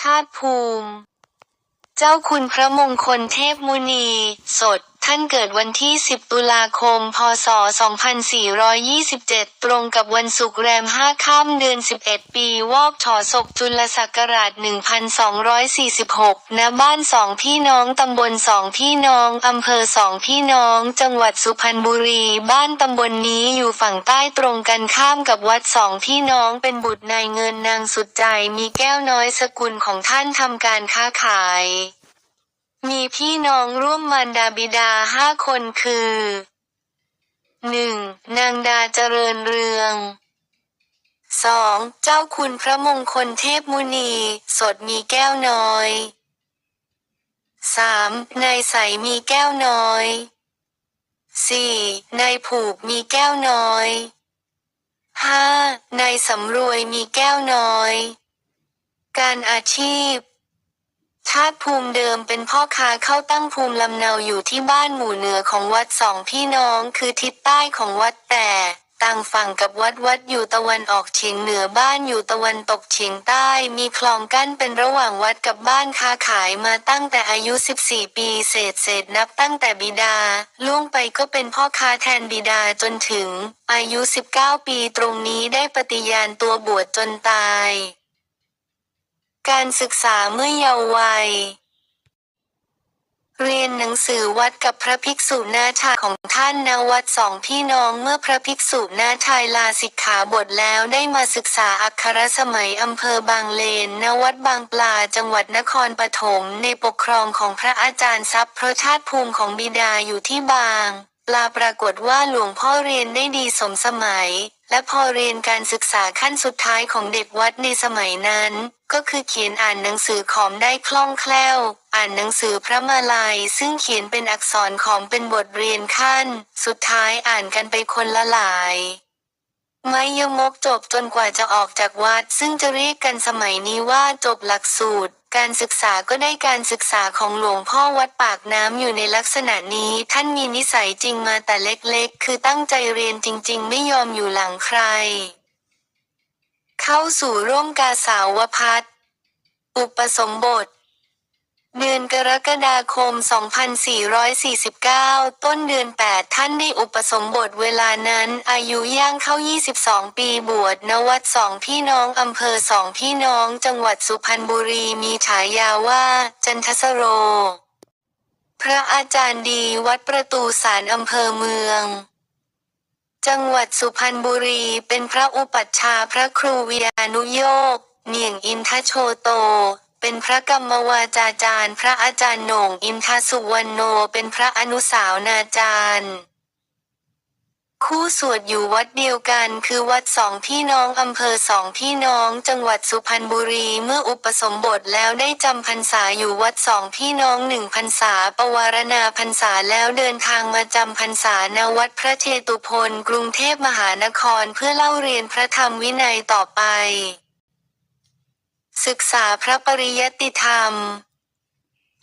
ธาตุภูมิ เจ้าคุณพระมงคลเทพมุนี สด ท่านเกิดวันที่ 10 ตุลาคม พศ 2427 ตรงกับวันศุกร์แรม5ค่ำเดือน 11 ปี วอกถอศกจุลศักราช 1246 ณ บ้านสองพี่น้อง ตำบลสองพี่น้อง อำเภอสองพี่น้อง จังหวัดสุพรรณบุรี บ้านตำบลนนี้อยู่ฝั่งใต้ตรงกันข้ามกับวัดสองพี่น้องเป็นบุตรนายเงินนางสุดใจ มีแก้วน้อยสกุลของท่านทำการค้าขาย มีพี่น้องร่วมมารดาบิดาห้าคนคือ 1. นางดาเจริญเรือง 2. เจ้าคุณพระมงคลเทพมุนี สดมีแก้วน้อย 3. นายใสมีแก้วน้อย 4. นายผูกมีแก้วน้อย 5. นายสำรวยมีแก้วน้อย การอาชีพ ชาติภูมิเดิมเป็นพ่อค้าเข้าตั้งภูมิลำเนาอยู่ที่บ้านหมู่เหนือของวัดสองพี่น้องคือทิศใต้ของวัดแต่ต่างฝั่งกับวัดวัดอยู่ตะวันออกเฉียงเหนือบ้านอยู่ตะวันตกเฉียงใต้มีคลองกั้นเป็นระหว่างวัดกับบ้านค้าขายมาตั้งแต่อายุ 14 ปีเศษเศษนับตั้งแต่บิดา ล่วงไปก็เป็นพ่อค้าแทนบิดาจนถึง อายุ 19 ปีตรงนี้ได้ปฏิญาณตัวบวชจนตาย การศึกษาเมื่อเยาว์วัย เรียนหนังสือวัดกับพระภิกษุนาชายของท่านณวัดสองพี่น้องเมื่อพระภิกษุนาชายลาสิกขาบทแล้วได้มาศึกษาอักขรสมัยอำเภอบางเลนณวัดบางปลาจังหวัดนครปฐมในปกครองของพระอาจารย์ทรัพย์พระชาติภูมิของบิดาอยู่ที่บางปลาปรากฏว่าหลวงพ่อเรียนได้ดีสมสมัย และพอเรียนการศึกษาขั้นสุดท้ายของเด็กวัดในสมัยนั้น ก็คือเขียนอ่านหนังสือขอมได้คล่องแคล่ว อ่านหนังสือพระมาลัยซึ่งเขียนเป็นอักษรขอมเป็นบทเรียนขั้น สุดท้ายอ่านกันไปคนละหลายไม่ยมกจบจนกว่าจะออกจากวัด ซึ่งจะเรียกกันสมัยนี้ว่าจบหลักสูตร การศึกษาก็ได้การศึกษาของหลวงพ่อวัดปากน้ำอยู่ในลักษณะนี้ ท่านมีนิสัยจริงมาแต่เล็กๆ คือตั้งใจเรียนจริง ๆ ไม่ยอมอยู่หลังใคร เข้าสู่ร่มกาสาวพัฒน์อุปสมบท เดือนกรกฎาคม 2449 ต้นเดือน 8 ท่านได้อุปสมบทเวลานั้น อายุย่างเข้า 22 ปีบวชณวัดสองพี่น้องอำเภอสองพี่น้องจังหวัดสุพรรณบุรีมีฉายาว่า จันทสโร พระอาจารย์ดีวัดประตูสารอำเภอเมือง จังหวัดสุพรรณบุรีเป็นพระอุปัชฌาย์พระครูวิยานุโยกเหนียงอินทโชโต เป็นพระกรรมวาจาจารย์ พระอาจารย์หน่งอินทสุวรรณโน เป็นพระอนุสาวนาจารย์ คู่สวดอยู่วัดเดียวกันคือวัดสองพี่น้องอำเภอสองพี่น้องจังหวัดสุพรรณบุรีเมื่ออุปสมบทแล้วได้จำพรรษาอยู่วัดสองพี่น้องหนึ่งพรรษาปวารณาพรรษาแล้วเดินทางมาจำพรรษาณวัดพระเชตุพนกรุงเทพมหานครเพื่อเล่าเรียนพระธรรมวินัยต่อไป ศึกษาพระปริยติธรรม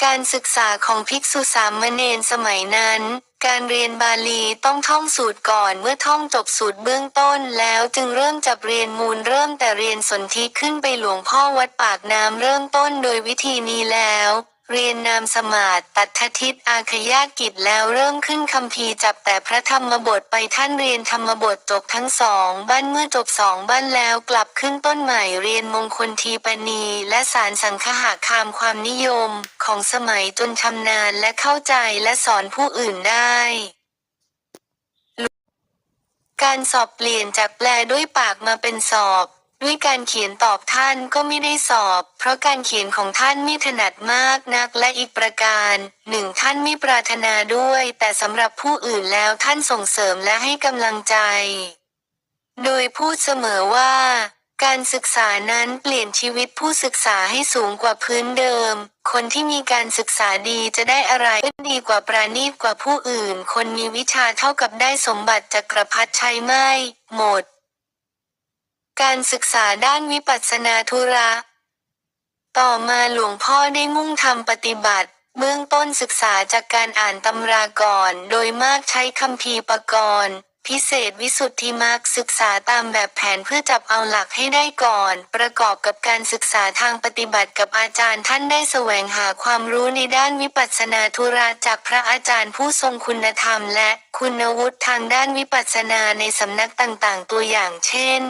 การศึกษาของภิกษุสามเณรสมัยนั้น การเรียนบาลีต้องท่องสูตรก่อนเมื่อท่องจบสูตรเบื้องต้นแล้วจึงเริ่มจับเรียนมูลเริ่มแต่เรียนสนธิขึ้นไปหลวงพ่อวัดปากน้ำเริ่มต้นโดยวิธีนี้แล้ว เรียนนามสมาตตัททิตอาขยากิจแล้วเริ่มขึ้นคำพีจับแต่พระธรรมบทไปท่านเรียนธรรมบทจบทั้งสองบ้านเมื่อจบสองบ้านแล้วกลับขึ้นต้นใหม่เรียนมงคลทีปณีและสารสังคหาคามความนิยม ของสมัยจนชำนาญและเข้าใจและสอนผู้อื่นได้การสอบเปลี่ยนจากแปลด้วยปากมาเป็นสอบ ด้วยการเขียนตอบท่านก็ไม่ได้สอบ เพราะการเขียนของท่านไม่ถนัดมากนักและอีกประการหนึ่งท่านไม่ปรารถนาด้วย แต่สำหรับผู้อื่นแล้วท่านส่งเสริมและให้กำลังใจ โดยพูดเสมอว่า การศึกษานั้นเปลี่ยนชีวิตผู้ศึกษาให้สูงกว่าพื้นเดิม คนที่มีการศึกษาดีจะได้อะไรก็ดีกว่าปราณีตกว่าผู้อื่น คนมีวิชาเท่ากับได้สมบัติจักรพรรดิใช้ไม่หมด การศึกษาด้านวิปัสสนาธุระ ต่อมาหลวงพ่อได้มุ่งทำปฏิบัติ เบื้องต้นศึกษาจากการอ่านตำราก่อน โดยมากใช้คัมภีร์ปกรณ์พิเศษวิสุทธิมรรคศึกษาตามแบบแผนเพื่อจับเอาหลักให้ได้ก่อน ประกอบกับการศึกษาทางปฏิบัติกับอาจารย์ท่านได้แสวงหาความรู้ในด้านวิปัสสนาธุระจากพระอาจารย์ผู้ทรงคุณธรรมและคุณวุฒิทางด้านวิปัสสนาในสำนักต่างๆ ตัวอย่างเช่น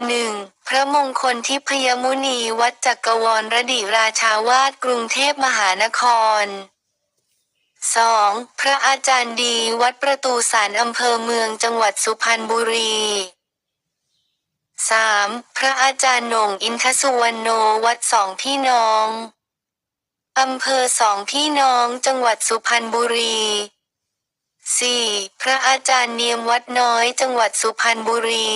1. พระมงคลทิพยมุนีวัดจักรวรรดิราชาวาสกรุงเทพมหานคร 2. พระอาจารย์ดีวัดประตูสารอำเภอเมืองจังหวัดสุพรรณบุรี 3. พระอาจารย์หน่งอินทสุวรรณโนวัดสองพี่น้อง อำเภอสองพี่น้องจังหวัดสุพรรณบุรี 4. พระอาจารย์เนียมวัดน้อยจังหวัดสุพรรณบุรี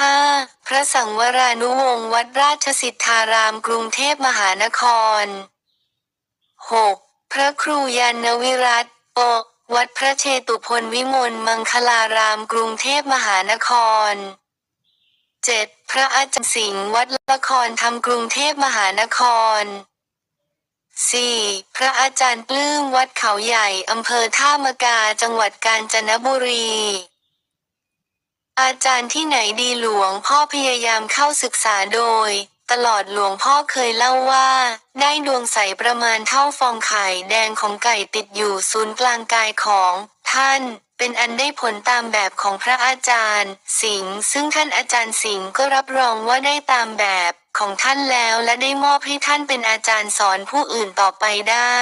5. พระสังวรานุวงศ์วัดราชสิทธารามกรุงเทพมหานคร 6. พระครูยานวิรัตโอวัดพระเชตุพนวิมลมังคลารามกรุงเทพมหานคร 7. พระอาจารย์สิงห์วัดละครธรรมกรุงเทพมหานคร 4. พระอาจารย์ปลื้มวัดเขาใหญ่อำเภอท่ามกาจังหวัดกาญจนบุรี อาจารย์ที่ไหนดีหลวงพ่อพยายามเข้าศึกษาโดย ตลอดหลวงพ่อเคยเล่าว่า ได้ดวงใสประมาณเท่าฟองไข่แดงของไก่ติดอยู่ศูนย์กลางกายของ ท่าน เป็นอันได้ผลตามแบบของพระอาจารย์ สิงห์ซึ่งท่านอาจารย์สิงห์ก็รับรองว่าได้ตามแบบของท่านแล้วและได้มอบให้ท่านเป็นอาจารย์สอนผู้อื่นต่อไปได้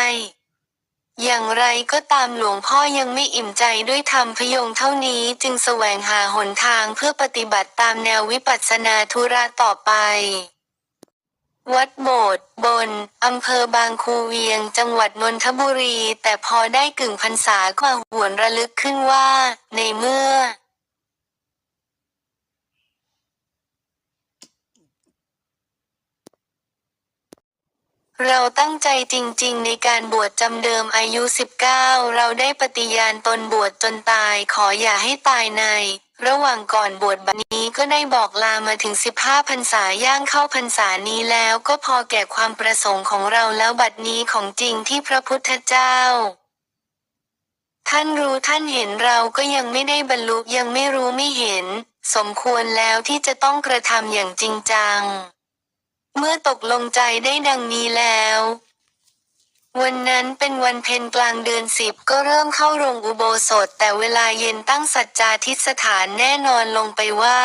อย่างไรก็ตามหลวงพ่อยังไม่อิ่มใจด้วยธรรมพยงเท่านี้จึงแสวงหาหนทางเพื่อปฏิบัติตามแนววิปัสสนาธุระต่อไป วัดโบสถ์บน อำเภอบางคูเวียง จังหวัดนนทบุรี แต่พอได้กึ่งพรรษาก็หวนระลึกขึ้นว่า ในเมื่อ เราตั้งใจจริงๆ ในการบวชจำเดิมอายุ 19 เราได้ปฏิญาณตนบวชจนตายขออย่าให้ตายใน ระหว่างก่อนบวชบัดนี้ก็ได้บอกลามาถึง 15พรรษาย่างเข้าพรรษานี้แล้วก็พอแก่ความประสงค์ของเราแล้วบัดนี้ของจริงที่พระพุทธเจ้า ท่านรู้ท่านเห็นเราก็ยังไม่ได้บรรลุยังไม่รู้ไม่เห็น สมควรแล้วที่จะต้องกระทำอย่างจริงจัง เมื่อตกลงใจได้ดังนี้แล้ว วันนั้นเป็นวันเพ็ญกลางเดือนสิบก็เริ่มเข้าโรงอุโบสถ แต่เวลาเย็นตั้งสัจจาทิสถานแน่นอนลงไปว่า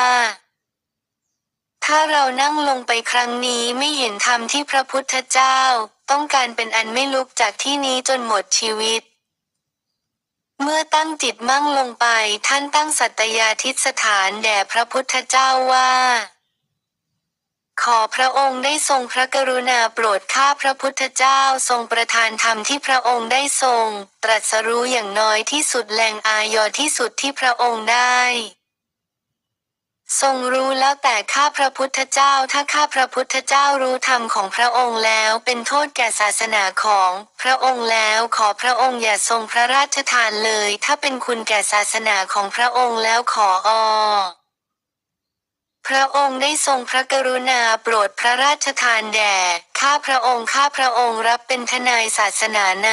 ถ้าเรานั่งลงไปครั้งนี้ไม่เห็นธรรมที่พระพุทธเจ้า ต้องการเป็นอันไม่ลุกจากที่นี้จนหมดชีวิตเมื่อตั้งจิตมั่งลงไปท่านตั้งสัตยาทิสถานแด่พระพุทธเจ้าว่า ขอพระองค์ได้ทรงพระกรุณาโปรดข้าพระพุทธเจ้าทรงประทานธรรมที่พระองค์ได้ทรง ตรัสรู้อย่างน้อยที่สุดแหล่งอายอที่สุดที่พระองค์ได้ ทรงรู้แล้วแต่ข้าพระพุทธเจ้าถ้าข้าพระพุทธเจ้ารู้ธรรมของพระองค์แล้วเป็นโทษแก่ศาสนาของพระองค์แล้วขอพระองค์อย่าทรงพระราชทานเลย ถ้าเป็นคุณแก่ศาสนาของพระองค์แล้วขออ พระองค์ได้ทรงพระกรุณาโปรดพระราชทานแด่ ข้าพระองค์ข้าพระองค์รับเป็นทนายศาสนาใน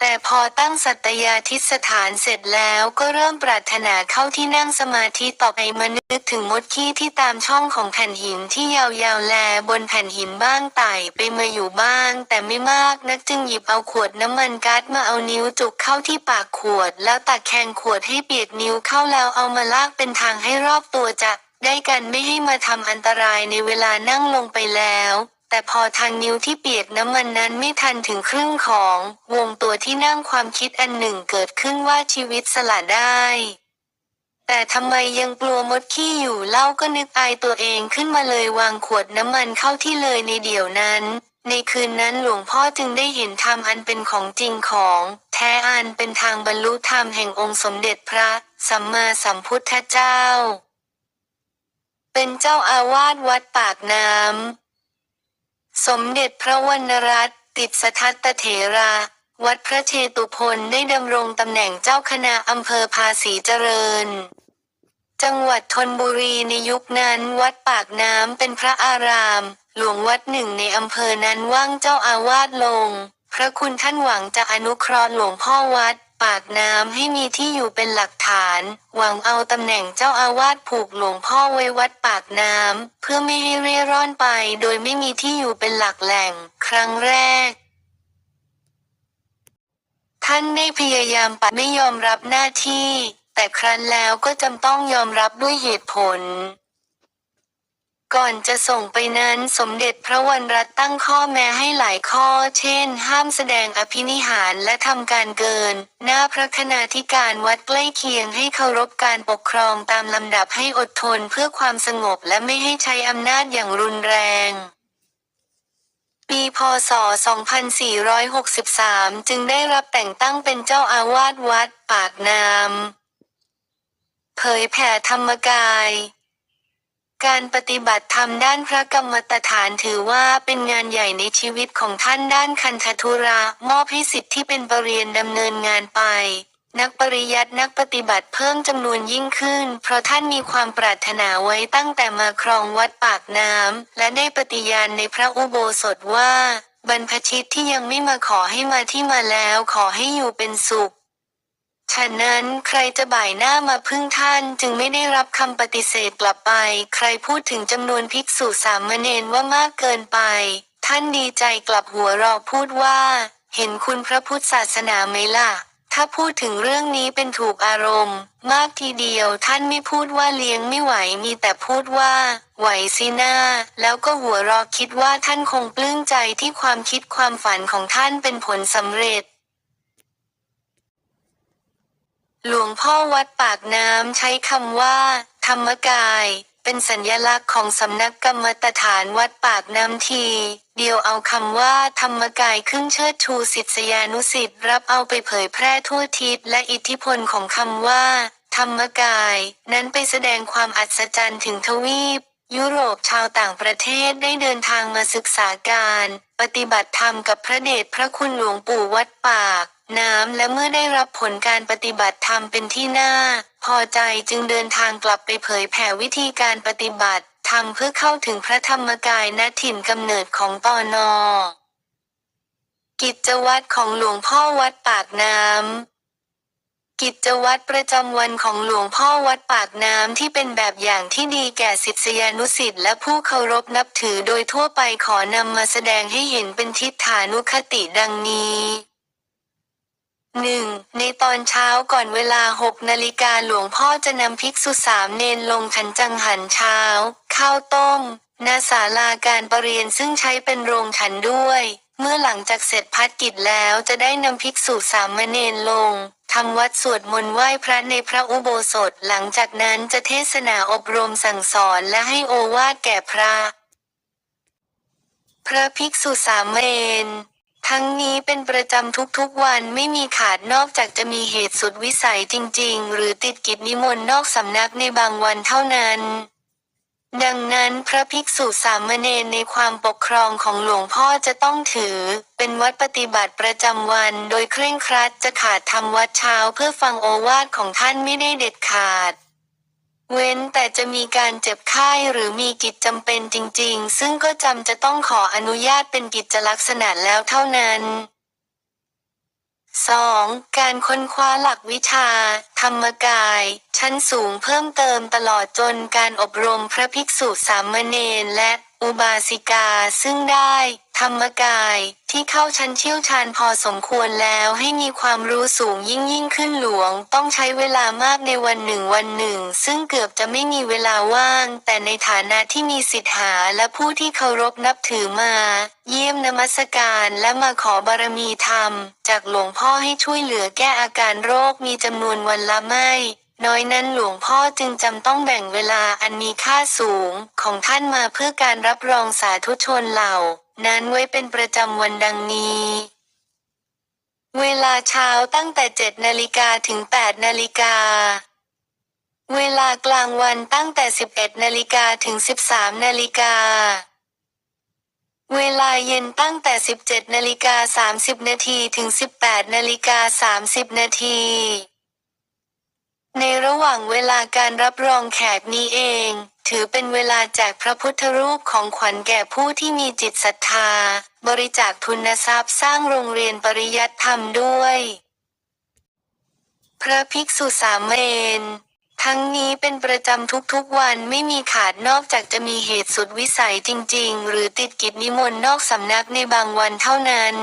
แต่พอตั้งสัตยาทิสถานเสร็จแล้วก็เริ่มปรารถนาเข้าที่นั่งสมาธิต่อไปมานึกถึงมดขี้ที่ตามช่องของแผ่นหินที่ยาวๆแลบนแผ่นหินบ้างไต่ไปมาอยู่บ้าง แต่ไม่มากนักจึงหยิบเอาขวดน้ำมันก๊าซมาเอานิ้วจุกเข้าที่ปากขวด แล้วตักแคงขวดให้เปียกนิ้วเข้าแล้วเอามาลากเป็นทางให้รอบตัวจะได้กันไม่ให้มาทำอันตรายในเวลานั่งลงไปแล้ว แต่พอทางนิ้วที่เปียกน้ำมันนั้นไม่ทันถึงครึ่งของ วงตัวที่นั่งความคิดอันหนึ่งเกิดขึ้นว่าชีวิตสละได้ แต่ทำไมยังกลัวมดขี้อยู่เล่าก็นึกอายตัวเองขึ้นมาเลยวางขวดน้ำมันเข้าที่เลยในเดี๋ยวนั้น ในคืนนั้นหลวงพ่อจึงได้เห็นธรรมอันเป็นของจริงของ แท้อันเป็นทางบรรลุธรรมแห่งองค์สมเด็จพระ สัมมาสัมพุทธเจ้า เป็นเจ้าอาวาสวัดปากน้ำ สมเด็จพระวรรณรัตน์ติดสทัตตเถระ วัดพระเชตุพนได้ดำรงตำแหน่งเจ้าคณะอำเภอภาษีเจริญ จังหวัดธนบุรีในยุคนั้นวัดปากน้ำเป็นพระอาราม หลวงวัดหนึ่งในอำเภอนั้นว่างเจ้าอาวาสลงพพระคุณท่านหวังจะอนุเคราะห์หลวงพ่อวัด ปากน้ำให้มีที่อยู่เป็นหลักฐาน หวังเอาตำแหน่งเจ้าอาวาสผูกหลวงพ่อไว้วัดปากน้ำเพื่อไม่ให้เร่ร่อนไปโดยไม่มีที่อยู่เป็นหลักแหล่ง ครั้งแรก ท่านได้พยายามปัดไม่ยอมรับหน้าที่ แต่ครั้นแล้วก็จำต้องยอมรับด้วยเหตุผล ก่อนจะส่งไปนั้นสมเด็จพระวรรณรัตน์ตั้งข้อแม้ให้หลายข้อ เช่น ห้ามแสดงอภินิหารและทำการเกิน หน้าพระคณาธิการวัดใกล้เคียงให้เคารพการปกครองตามลำดับให้อดทนเพื่อความสงบและไม่ให้ใช้อำนาจอย่างรุนแรงปีพศ 2463 จึงได้รับแต่งตั้งเป็นเจ้าอาวาสวัดปากน้ำเผยแผ่ธรรมกาย การปฏิบัติธรรมด้านพระกรรมตฐานถือว่าเป็นงานใหญ่ในชีวิตของท่านด้านคันธทุระมอบให้สิทธิ์ที่เป็นปรริญญาดำเนินงานไป นักปริยัตินักปฏิบัติเพิ่มจำนวนยิ่งขึ้น เพราะท่านมีความปรารถนาไว้ตั้งแต่มาครองวัดปากน้ำและได้ปฏิญาณในพระอุโบสถว่า บรรพชิตที่ยังไม่มาขอให้มาที่มาแล้วขอให้อยู่เป็นสุข ฉะนั้นใครจะบ่ายหน้ามาพึ่งท่านจึงไม่ได้รับคำปฏิเสธกลับไป ใครพูดถึงจำนวนภิกษุสามเณรว่ามากเกินไป ท่านดีใจกลับหัวเราะพูดว่า เห็นคุณพระพุทธศาสนาไหมล่ะ ถ้าพูดถึงเรื่องนี้เป็นถูกอารมณ์ มากทีเดียวท่านไม่พูดว่าเลี้ยงไม่ไหวมีแต่พูดว่า ไหวสิหน้า แล้วก็หัวเราะคิดว่าท่านคงปลื้มใจที่ความคิดความฝันของท่านเป็นผลสำเร็จ หลวงพ่อวัดปากน้ำใช้คำว่า ธรรมกาย เป็นสัญญลักษณ์ของสำนักกรรมฐานวัดปากน้ำที เดียวเอาคำว่า ธรรมกายขึ้นเชิดชูศิษยานุศิษย์รับเอาไปเผยแพร่ทั่วทิศและอิทธิพลของคำว่า ธรรมกาย นั้นไปแสดงความอัศจรรย์ถึงทวีปยุโรปชาวต่างประเทศได้เดินทางมาศึกษาการ ปฏิบัติธรรมกับพระเดชพระคุณหลวงปู่วัดปาก น้ำและเมื่อได้รับผลการปฏิบัติธรรมเป็นที่น่า พอใจจึงเดินทางกลับไปเผยแผ่วิธีการปฏิบัติธรรมเพื่อเข้าถึงพระธรรมกายณถิ่นกำเนิดของปอนอกิจวัตรของหลวงพ่อวัดปากน้ำ กิจวัตรประจำวันของหลวงพ่อวัดปากน้ำที่เป็นแบบอย่างที่ดีแก่ศิษยานุศิษย์และผู้เคารพนับถือโดยทั่วไปขอนำมาแสดงให้เห็นเป็นทิฏฐานุคติดังนี้ 1. ในตอนเช้าก่อนเวลา6นาฬิกาหลวงพ่อจะนำภิกษุสามเนนลงขันจังหันเช้า ข้าวต้มณศาลาการประเรียนซึ่งใช้เป็นโรงฉันด้วย เมื่อหลังจากเสร็จพัดกิจแล้วจะได้นำภิกษุสามเณรลงทำวัดสวดมนต์ไหว้พระในพระอุโบสถหลังจากนั้นจะเทศนาอบรมสั่งสอนและให้โอวาทแก่พระ พระภิกษุสามเณร ทั้งนี้เป็นประจำทุกๆวันไม่มีขาดนอกจากจะมีเหตุสุดวิสัยจริง ๆ หรือติดกิจนิมนต์นอกสำนักในบางวันเท่านั้น ดังนั้นพระภิกษุสามเณรในความปกครองของหลวงพ่อจะต้องถือ เป็นวัดปฏิบัติประจำวันโดยเคร่งครัดจะขาดทำวัดเช้าเพื่อฟังโอวาทของท่านไม่ได้เด็ดขาด เว้นแต่จะมีการเจ็บไข้หรือมีกิจจำเป็นจริงๆ ซึ่งก็จำจะต้องขออนุญาตเป็นกิจลักษณะแล้วเท่านั้น 2. การค้นคว้าหลักวิชา ธรรมกาย ชั้นสูงเพิ่มเติมตลอดจนการอบรมพระภิกษุสามเณรและอุบาสิกาซึ่งได้ ธรรมกายที่เข้าชั้นเชี่ยวชาญพอสมควรแล้วให้มีความรู้สูงยิ่งยิ่งขึ้นหลวง ต้องใช้เวลามากในวันหนึ่งวันหนึ่ง ซึ่งเกือบจะไม่มีเวลาว่าง แต่ในฐานะที่มีสิทธาและผู้ที่เคารพนับถือมา เยี่ยมนมัสการและมาขอบารมีธรรม จากหลวงพ่อให้ช่วยเหลือแก้อาการโรคมีจำนวนวันละไม่น้อยนั้นหลวงพ่อจึงจำต้องแบ่งเวลาอันมีค่าสูงของท่านมาเพื่อการรับรองสาธุชนเหล่า นั้นไว้เป็นประจำวันดังนี้ เวลาเช้าตั้งแต่ 7 นาฬิกาถึง 8 นาฬิกา เวลากลางวันตั้งแต่ 11 นาฬิกาถึง 13 นาฬิกา เวลาเย็นตั้งแต่ 17 นาฬิกา 30 นาทีถึง 18 นาฬิกา 30 นาทีในระหว่างเวลาการรับรองแขกนี้เอง ถือเป็นเวลาแจกพระพุทธรูปของขวัญแก่ผู้ที่มีจิตศรัทธา บริจาคทุนทรัพย์สร้างโรงเรียนปริยัติธรรมด้วย พระภิกษุสามเณรทั้งนี้เป็นประจำทุกๆวันไม่มีขาดนอกจากจะมีเหตุสุดวิสัยจริง ๆ หรือติดกิจนิมนต์นอกสำนักในบางวันเท่านั้น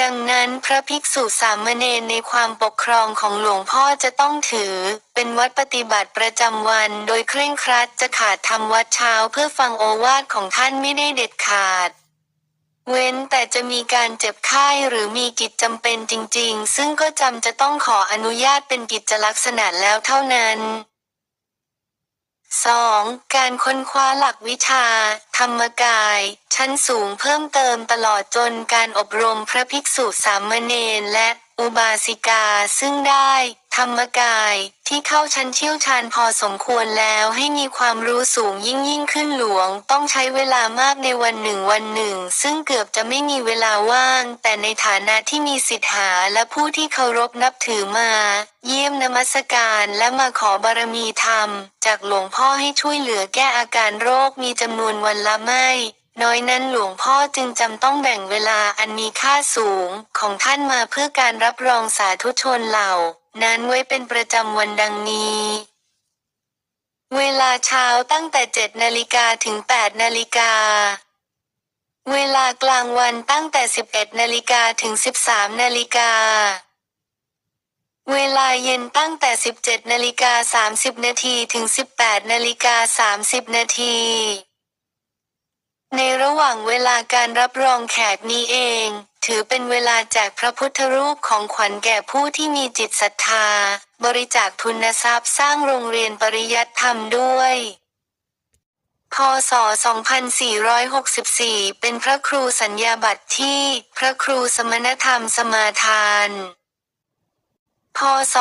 ดังนั้นพระภิกษุสามเณรในความปกครองของหลวงพ่อจะต้องถือ เป็นวัดปฏิบัติประจำวันโดยเคร่งครัดจะขาดทำวัดเช้าเพื่อฟังโอวาทของท่านไม่ได้เด็ดขาด เว้นแต่จะมีการเจ็บไข้หรือมีกิจจำเป็นจริง ๆ ซึ่งก็จำจะต้องขออนุญาตเป็นกิจลักษณะแล้วเท่านั้น 2. การค้นคว้าหลักวิชา ธรรมกาย ชั้นสูงเพิ่มเติมตลอดจนการอบรมพระภิกษุสามเณรและ อุบาสิกาซึ่งได้ธรรมกายที่เข้าชั้นเชี่ยวชาญพอสมควรแล้วให้มีความรู้สูงยิ่งยิ่งขึ้นหลวง ต้องใช้เวลามากในวันหนึ่งวันหนึ่ง ซึ่งเกือบจะไม่มีเวลาว่าง แต่ในฐานะที่มีสิทธาและผู้ที่เคารพนับถือมา เยี่ยมนมัสการและมาขอบารมีธรรม จากหลวงพ่อให้ช่วยเหลือแก้อาการโรคมีจำนวนวันละไม่ น้อยนั้นหลวงพ่อจึงจำต้องแบ่งเวลาอันมีค่าสูงของท่านมาเพื่อการรับรองสาธุชนเหล่า นั้นไว้เป็นประจำวันดังนี้ เวลาเช้าตั้งแต่7นาฬิกาถึง8นาฬิกา เวลากลางวันตั้งแต่11นาฬิกาถึง13นาฬิกา เวลาเย็นตั้งแต่17นาฬิกา30นาทีถึง18นาฬิกา30นาที ในระหว่างเวลาการรับรองแขกนี้เอง ถือเป็นเวลาแจกพระพุทธรูปของขวัญแก่ผู้ที่มีจิตศรัทธา บริจาคทุนทรัพย์สร้างโรงเรียนปริยัติธรรมด้วย พศ 2464 เป็นพระครูสัญญาบัตรที่พระครูสมณธรรมสมาทาน พศ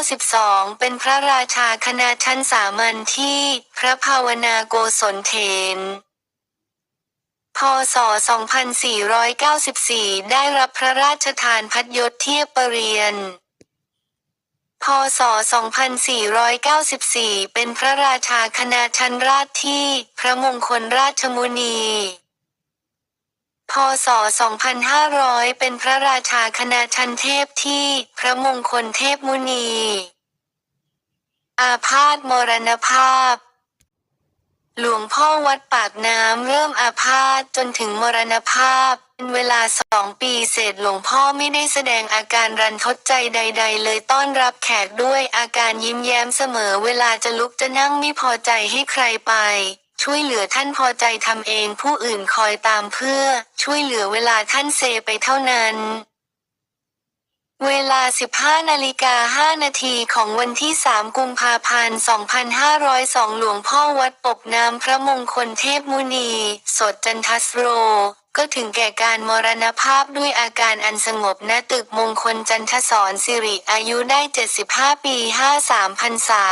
2492 เป็นพระราชาคณะชั้นสามัญที่พระภาวนาโกศลเถนพศ 2494 ได้รับพระราชทานพัดยศเทียบปรรียนพศ 2494 เป็นพระราชาคณะชั้นราชที่ พระมงคลราชมุนี พศ 2500 เป็นพระราชาคณะชั้นเทพที่พระมงคลเทพมุนี อาพาธมรณภาพ หลวงพ่อวัดปากน้ำเริ่มอาพาธจนถึงมรณภาพ เป็นเวลาสองปีเศษหลวงพ่อไม่ได้แสดงอาการรันทดใจใด ๆ เลยต้อนรับแขกด้วยอาการยิ้มแย้มเสมอเวลาจะลุกจะนั่งไม่พอใจให้ใครไป ช่วยเหลือท่านพอใจทำเองผู้อื่นคอยตามเพื่อ ช่วยเหลือเวลาท่านเซไปเท่านั้น เวลา 15นาฬิกา5นาทีของวันที่ 3 กุมภาพันธ์ 2502 หลวงพ่อวัดปกน้ำพระมงคลเทพมุนี สดจันทัสโร ก็ถึงแก่การมรณภาพด้วยอาการอันสงบณตึกมงคลจันทสอนสิริอายุได้ 75 ปี 53พรรษา